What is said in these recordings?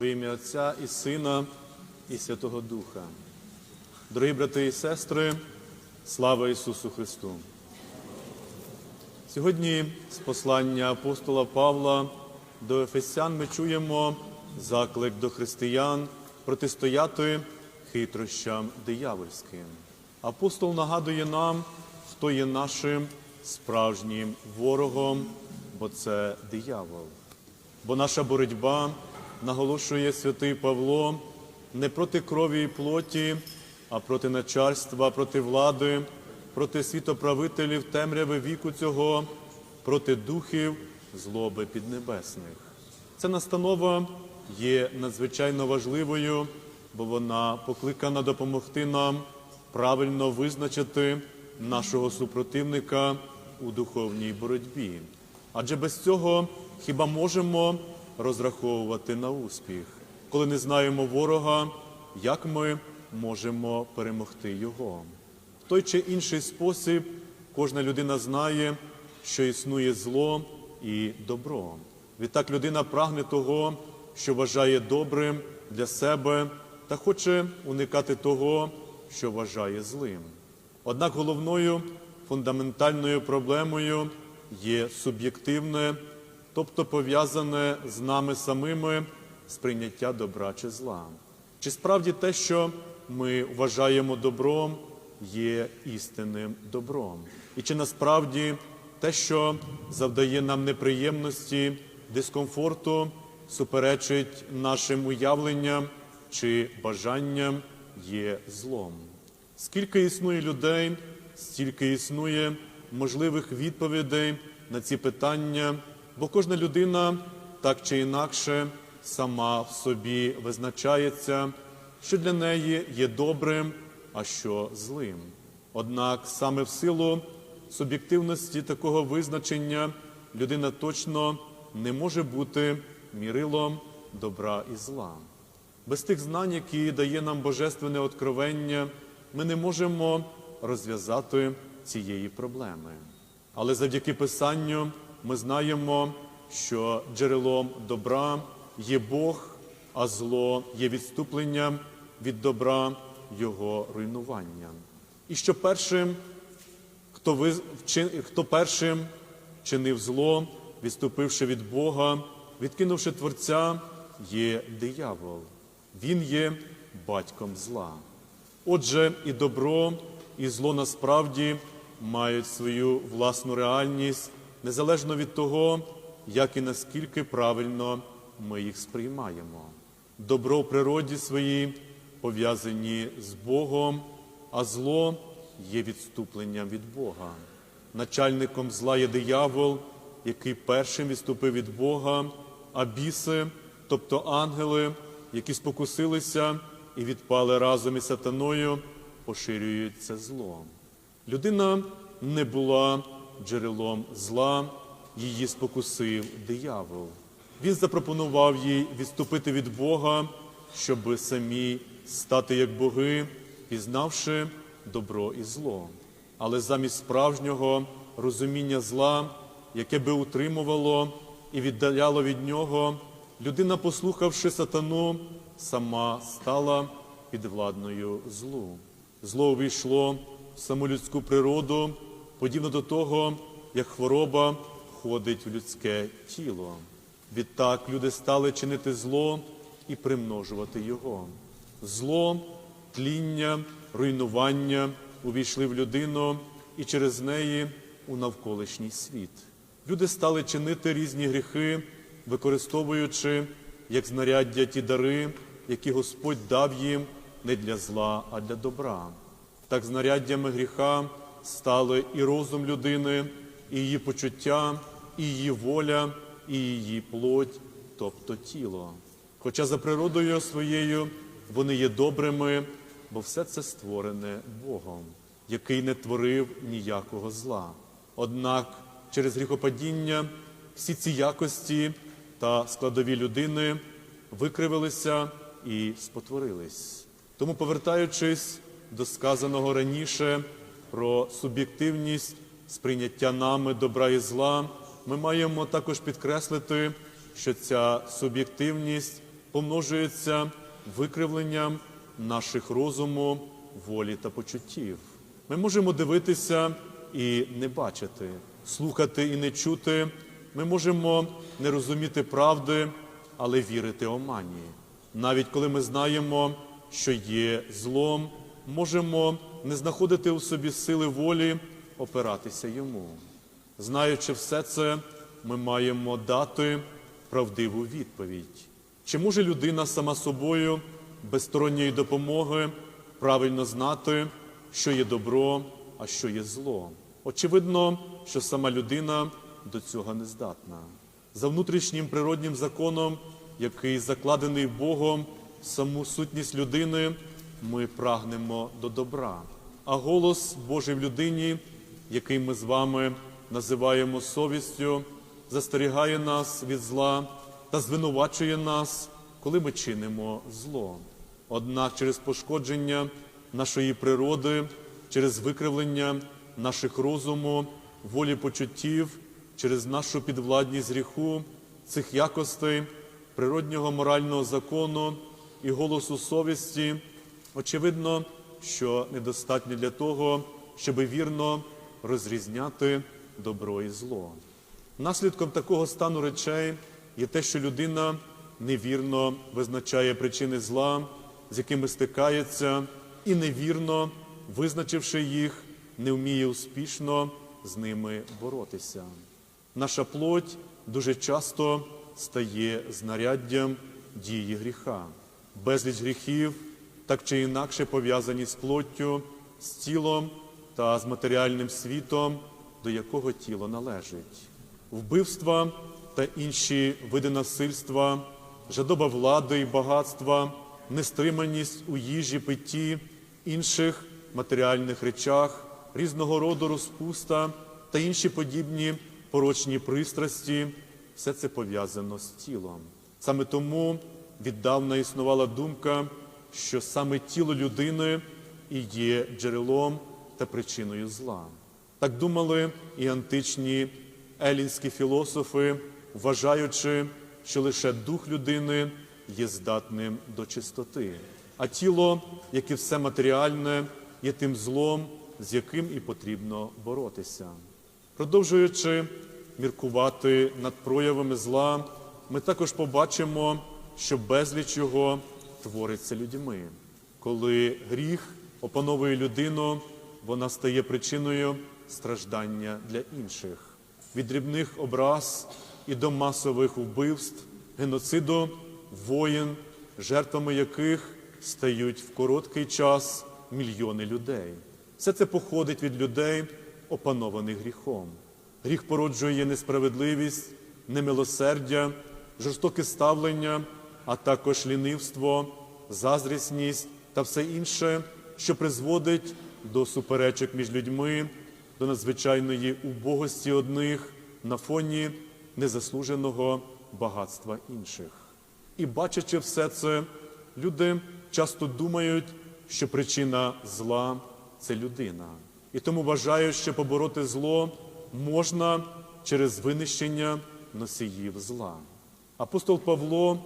В ім'я Отця і Сина, і Святого Духа. Дорогі брати і сестри, слава Ісусу Христу! Сьогодні з послання апостола Павла до Ефесян ми чуємо заклик до християн протистояти хитрощам диявольським. Апостол нагадує нам, хто є нашим справжнім ворогом, бо це диявол. Бо наша боротьба, наголошує святий Павло, не проти крові і плоті, а проти начальства, проти влади, проти світоправителів темряви віку цього, проти духів злоби піднебесних. Ця настанова є надзвичайно важливою, бо вона покликана допомогти нам правильно визначити нашого супротивника у духовній боротьбі. Адже без цього хіба можемо розраховувати на успіх, коли не знаємо ворога, як ми можемо перемогти його. В той чи інший спосіб кожна людина знає, що існує зло і добро. Відтак людина прагне того, що вважає добрим для себе, та хоче уникати того, що вважає злим. Однак головною фундаментальною проблемою є суб'єктивне, тобто пов'язане з нами самими сприйняття добра чи зла. Чи справді те, що ми вважаємо добром, є істинним добром? І чи насправді те, що завдає нам неприємності, дискомфорту, суперечить нашим уявленням чи бажанням, є злом? Скільки існує людей, стільки існує можливих відповідей на ці питання, бо кожна людина так чи інакше сама в собі визначається, що для неї є добрим, а що злим. Однак саме в силу суб'єктивності такого визначення людина точно не може бути мірилом добра і зла. Без тих знань, які дає нам божественне откровення, ми не можемо розв'язати цієї проблеми. Але завдяки Писанню ми знаємо, що джерелом добра є Бог, а зло є відступленням від добра Його руйнуванням. І що першим, хто, вчин- хто першим чинив зло, відступивши від Бога, відкинувши Творця, є диявол. Він є батьком зла. Отже, і добро, і зло насправді мають свою власну реальність, незалежно від того, як і наскільки правильно ми їх сприймаємо. Добро в природі своїй пов'язані з Богом, а зло є відступленням від Бога. Начальником зла є диявол, який першим відступив від Бога, а біси, тобто ангели, які спокусилися і відпали разом із сатаною, поширюють це зло. Людина не була джерелом зла, її спокусив диявол. Він запропонував їй відступити від Бога, щоб самі стати як боги, пізнавши добро і зло. Але замість справжнього розуміння зла, яке би утримувало і віддаляло від нього, людина, послухавши сатану, сама стала підвладною злу. Зло увійшло в саму людську природу, подібно до того, як хвороба входить в людське тіло. Відтак люди стали чинити зло і примножувати його. Зло, тління, руйнування увійшли в людину і через неї у навколишній світ. Люди стали чинити різні гріхи, використовуючи як знаряддя ті дари, які Господь дав їм не для зла, а для добра. Так знаряддями гріха стали і розум людини, і її почуття, і її воля, і її плоть, тобто тіло. Хоча за природою своєю вони є добрими, бо все це створене Богом, який не творив ніякого зла. Однак через гріхопадіння всі ці якості та складові людини викривилися і спотворились. Тому, повертаючись до сказаного раніше про суб'єктивність сприйняття нами добра і зла, ми маємо також підкреслити, що ця суб'єктивність помножується викривленням наших розуму, волі та почуттів. Ми можемо дивитися і не бачити, слухати і не чути. Ми можемо не розуміти правди, але вірити омані. Навіть коли ми знаємо, що є злом, можемо не знаходити у собі сили волі опиратися йому. Знаючи все це, ми маємо дати правдиву відповідь. Чи може людина сама собою без сторонньої допомоги правильно знати, що є добро, а що є зло? Очевидно, що сама людина до цього не здатна. За внутрішнім природнім законом, який закладений Богом саму сутність людини, ми прагнемо до добра. А голос Божий в людині, який ми з вами називаємо совістю, застерігає нас від зла та звинувачує нас, коли ми чинимо зло. Однак через пошкодження нашої природи, через викривлення наших розуму, волі почуттів, через нашу підвладність гріху, цих якостей, природнього морального закону і голосу совісті, очевидно, що недостатньо для того, щоб вірно розрізняти добро і зло. Наслідком такого стану речей є те, що людина невірно визначає причини зла, з якими стикається, і невірно, визначивши їх, не вміє успішно з ними боротися. Наша плоть дуже часто стає знаряддям дії гріха. Безліч гріхів так чи інакше пов'язані з плоттю, з тілом та з матеріальним світом, до якого тіло належить. Вбивства та інші види насильства, жадоба влади і багатства, нестриманість у їжі, питті, інших матеріальних речах, різного роду розпуста та інші подібні порочні пристрасті, все це пов'язано з тілом. Саме тому віддавна існувала думка, що саме тіло людини і є джерелом та причиною зла. Так думали і античні елінські філософи, вважаючи, що лише дух людини є здатним до чистоти, а тіло, як і все матеріальне, є тим злом, з яким і потрібно боротися. Продовжуючи міркувати над проявами зла, ми також побачимо, що безліч його твориться людьми. Коли гріх опановує людину, вона стає причиною страждання для інших, від дрібних образ і до масових вбивств, геноциду, воїн, жертвами яких стають в короткий час мільйони людей. Все це походить від людей, опанованих гріхом. Гріх породжує несправедливість, немилосердя, жорстоке ставлення, а також лінивство, заздрісність та все інше, що призводить до суперечок між людьми, до надзвичайної убогості одних на фоні незаслуженого багатства інших. І бачачи все це, люди часто думають, що причина зла це людина. І тому вважають, що побороти зло можна через винищення носіїв зла. Апостол Павло,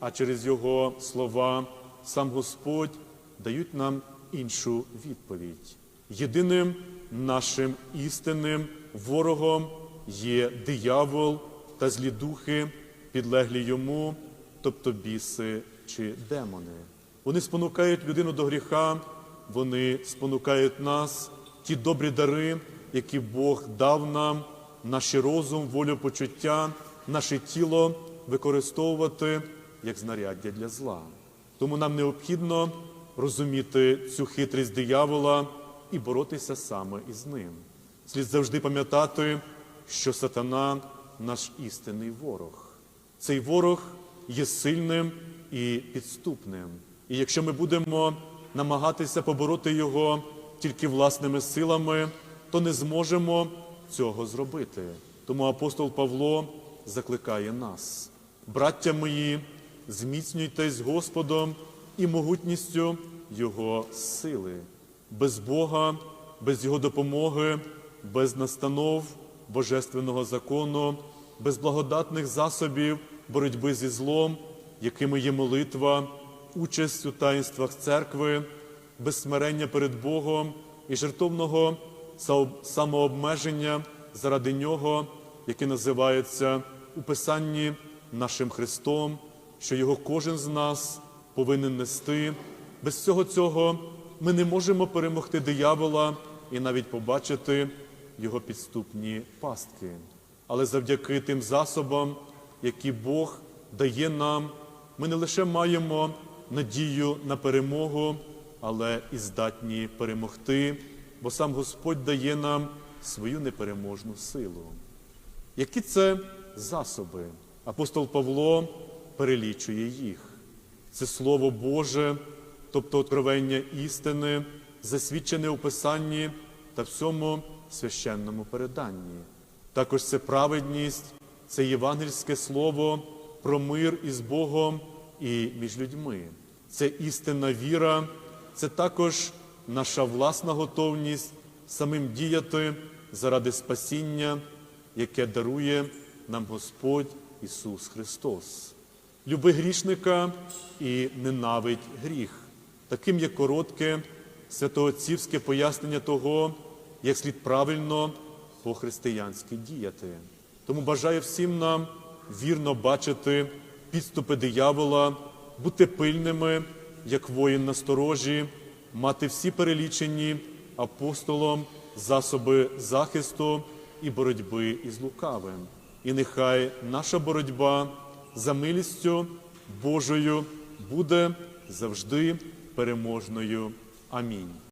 а через його слова сам Господь дають нам іншу відповідь. Єдиним нашим істинним ворогом є диявол та злі духи, підлеглі йому, тобто біси чи демони. Вони спонукають людину до гріха, вони спонукають нас, ті добрі дари, які Бог дав нам, наш розум, волю, почуття, наше тіло використовувати як знаряддя для зла. Тому нам необхідно розуміти цю хитрість диявола і боротися саме із ним. Слід завжди пам'ятати, що сатана наш істинний ворог. Цей ворог є сильним і підступним. І якщо ми будемо намагатися побороти його тільки власними силами, то не зможемо цього зробити. Тому апостол Павло закликає нас, браття мої, зміцнюйтесь Господом і могутністю Його сили. Без Бога, без Його допомоги, без настанов Божественного закону, без благодатних засобів боротьби зі злом якими є молитва, участь у таїнствах церкви, безсмирення перед Богом і жертовного самообмеження заради нього, яке називається у Писанні нашим Христом, що його кожен з нас повинен нести. Без всього цього ми не можемо перемогти диявола і навіть побачити його підступні пастки. Але завдяки тим засобам, які Бог дає нам, ми не лише маємо надію на перемогу, але і здатні перемогти, бо сам Господь дає нам свою непереможну силу. Які це засоби? Апостол Павло перелічує їх. Це Слово Боже, тобто откровення істини, засвідчене у Писанні та всьому священному переданні. Також це праведність, це євангельське слово про мир із Богом і між людьми. Це істинна віра, це також наша власна готовність самим діяти заради спасіння, яке дарує нам Господь Ісус Христос. Люби грішника і ненавидь гріх. Таким є коротке святоотцівське пояснення того, як слід правильно по-християнськи діяти. Тому бажаю всім нам вірно бачити підступи диявола, бути пильними, як воїн на сторожі, мати всі перелічені апостолом засоби захисту і боротьби із лукавим. І нехай наша боротьба за милістю Божою буде завжди переможною. Амінь.